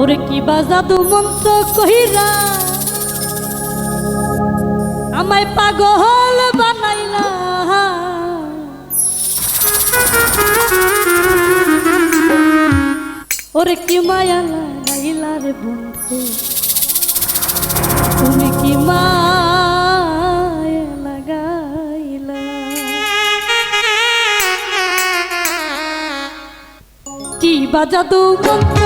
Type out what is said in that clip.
ওরে কি বাজাদু মন্ত্র কহিরা? আমায় পাগল বানাইলা। ওরে কি মায়া লাগাইলা রে বন্ধু? তুমি কি মায়া বাজাদু। মন্ত্র